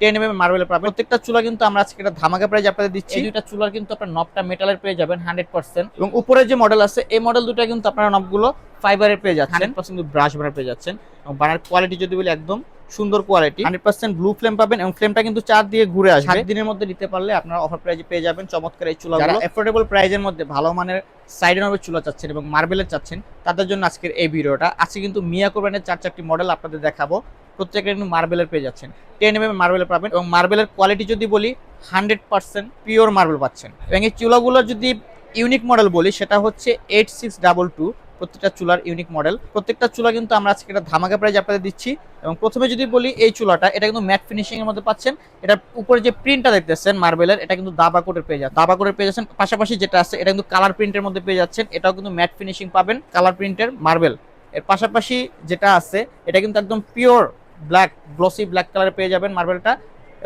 Ten M মার্বেলের পাবেন। প্রত্যেকটা চুলা কিন্তু আমরা আজকে একটা ধামাকা প্রাইজ আপনাদের দিচ্ছি। দুইটা চুলার কিন্তু আপনার নবটা মেটালের পেয়ে যাবেন হান্ড্রেড পার্সেন্ট এবং উপরে যে মডেল আছে এই মডেল দুটো কিন্তু আপনারা নবগুলো ফাইবারের পেয়ে যাচ্ছেন। পার্সেন্ট ব্রাশ বানার পেয়ে যাচ্ছেন। এবং বানার কোয়ালিটি যদি বলি একদম সুন্দর quality hundred percent blue flame পাবেন এবং ফ্লেমটা কিন্তু চার দিয়ে ঘুরে আসবে। সাত দিনের মধ্যে নিতে পারলে আপনারা অফার প্রাইজে পেয়ে যাবেন। চমৎকার এই চুলা যারা এফোর্ডেবল প্রাইজের মধ্যে ভালো মানের সাইডে নবের চুলা চাচ্ছেন এবং মার্বেলের চাচ্ছেন তাদের জন্য আজকের এই ভিডিওটা। আজকে কিন্তু মিয়া কোরবানের চার চারটি মডেল আপনাদের দেখাবো। প্রত্যেকের কিন্তু মার্বেলের পেয়ে যাচ্ছেন। টেন এম এম মার্বেলের পাবেন এবং মার্বেলের কোয়ালিটি যদি বলি হান্ড্রেড পার্সেন্ট পিওর মার্বেল পাচ্ছেন। এবং এই চুলাগুলোর যদি ইউনিক মডেল বলি, সেটা হচ্ছে এইট সিক্স ডাবল টু প্রত্যেকটা চুলার ইউনিক মডেল প্রত্যেকটা চুলা কিন্তু আমরা আজকে একটা ধামাকা প্রাইজ আপনাদের দিচ্ছি। এবং প্রথমে যদি বলি, এই চুলাটা, এটা কিন্তু ম্যাট ফিনিশিং এর মধ্যে পাচ্ছেন। এটা উপরে যে প্রিন্টটা দেখতেছেন মার্বেলের এটা কিন্তু দাবা কোটের পেয়ে যাচ্ছে দাবা কোটের পেয়ে যাচ্ছেন। পাশাপাশি যেটা আছে, এটা কিন্তু কালার প্রিন্টের মধ্যে পেয়ে যাচ্ছেন। এটাও কিন্তু ম্যাট ফিনিশিং পাবেন কালার প্রিন্টের মার্বেল এর পাশাপাশি যেটা আছে, এটা কিন্তু একদম পিওর ব্ল্যাক গ্লসি ব্ল্যাক কালারে পেয়ে যাবেন মার্বেলটা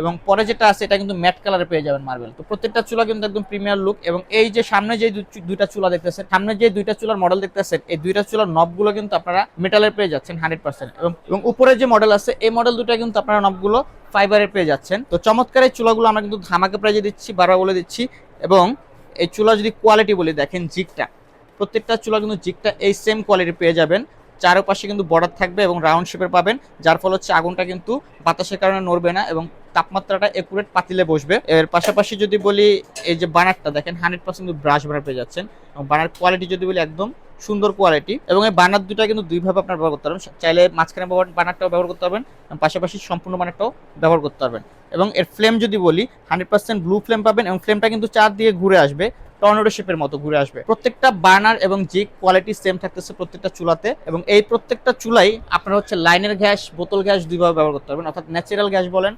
এবং পরে যেটা আছে, এটা কিন্তু ম্যাট কালারে পেয়ে যাবেন মার্বেল তো প্রত্যেকটা চুলা কিন্তু একদম প্রিমিয়ার লুক এবং এই যে সামনে যে দুইটা চুলা দেখতেছেন, সামনে যে দুইটা চুলার মডেল দেখতেছেন, এই দুইটা চুলার নবগুলো কিন্তু আপনারা মেটালের পেয়ে যাচ্ছেন হান্ড্রেড পার্সেন্ট এবং এবং উপরে যে মডেল আছে, এই মডেল দুটো কিন্তু আপনারা নবগুলো ফাইবারের পেয়ে যাচ্ছেন। তো চমৎকার এই চুলাগুলো আমরা কিন্তু ধামাকে প্রাইজে দিচ্ছি, বারবার বলে দিচ্ছি। এবং এই চুলা যদি কোয়ালিটি বলি, দেখেন জিকটা। প্রত্যেকটা চুলা কিন্তু জিকটা এই সেম কোয়ালিটি পেয়ে যাবেন। চারপাশে কিন্তু বর্ডার থাকবে এবং রাউন্ড শেপের পাবেন, যার ফলে হচ্ছে আগুনটা কিন্তু বাতাসের কারণে নড়বে না এবং তাপমাত্রাটা একুরেট পাতিলে বসবে। এর পাশাপাশি যদি বলি, এই যে বানারটা দেখেন হান্ড্রেড পার্সেন্ট ব্রাশ বানার পেয়ে যাচ্ছেন। এবং বানার কোয়ালিটি যদি বলি, একদম সুন্দর কোয়ালিটি এবং এই বানার দুটা কিন্তু দুইভাবে আপনার ব্যবহার করতে পারবেন। চাইলে মাঝখানে বানারটাও ব্যবহার করতে পারবেন। এবং পাশাপাশি সম্পূর্ণ বানারটাও ব্যবহার করতে পারবেন। এবং এর ফ্লেম যদি বলি হান্ড্রেড পার্সেন্ট ব্লু ফ্লেম পাবেন এবং ফ্লেমটা কিন্তু চার দিয়ে ঘুরে আসবে। টর্নেডো শেপের মতো ঘুরে আসবে। প্রত্যেকটা বার্নার এবং জিক কোয়ালিটি সেম থাকতেছে প্রত্যেকটা চুলাতে এবং এই প্রত্যেকটা চুলাই আপনারা হচ্ছে লাইনের গ্যাস, বোতল গ্যাস দুইভাবে ব্যবহার করতে পারবেন। অর্থাৎ ন্যাচারাল গ্যাস বলেন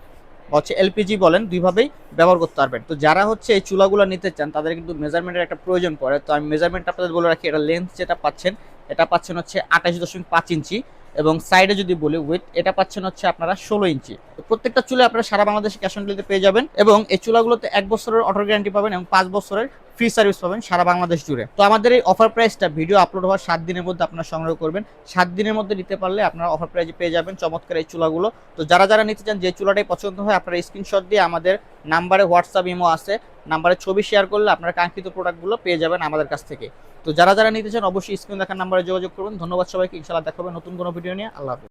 হচ্ছে এলপিজি বলেন, দুইভাবেই ব্যবহার করতে পারবেন। তো যারা হচ্ছে এই চুলাগুলো নিতে চান, তাদের কিন্তু মেজারমেন্টের একটা প্রয়োজন পড়ে। তো আমি মেজারমেন্ট আপনাদের বলে রাখি, এটা লেন্থ যেটা পাচ্ছেন, এটা পাচ্ছেন হচ্ছে আঠাশ দশমিক পাঁচ ইঞ্চি এবং সাইডে যদি বলি উইথ এটা পাচ্ছেন হচ্ছে আপনারা ষোলো ইঞ্চি। প্রত্যেকটা চুলে আপনারা সারা বাংলাদেশে ক্যাশ অন ডেলিভারি পেয়ে যাবেন এবং এই চুলাগুলোতে এক বছরের অটো গ্যারান্টি পাবেন এবং পাঁচ বছরের ফ্রি সার্ভিস পাবেন সারা বাংলাদেশ জুড়ে। তো আমাদের এই অফার প্রাইসটা ভিডিও আপলোড হওয়ার সাত দিনের মধ্যে আপনারা সংগ্রহ করবেন। সাত দিনের মধ্যে নিতে পারলে আপনারা অফার প্রাইজে পেয়ে যাবেন চমৎকার এই চুলাগুলো। তো যারা যারা নিতে চান যে চুলাটাই পছন্দ হয়, আপনারা স্ক্রিনশট দিয়ে আমাদের নাম্বারে হোয়াটসঅ্যাপ ইমো আছে। নাম্বারে ছবি শেয়ার করলে আপনারা কাঙ্ক্ষিত প্রোডাক্টগুলো পেয়ে যাবেন আমাদের কাছ থেকে। তো যারা যারা নিতে চান অবশ্যই স্ক্রিন দেখার নাম্বারে যোগাযোগ করবেন। ধন্যবাদ সবাইকে। ইনশাআল্লাহ দেখাবেন নতুন কোনো ভিডিও নিয়ে। আল্লাহ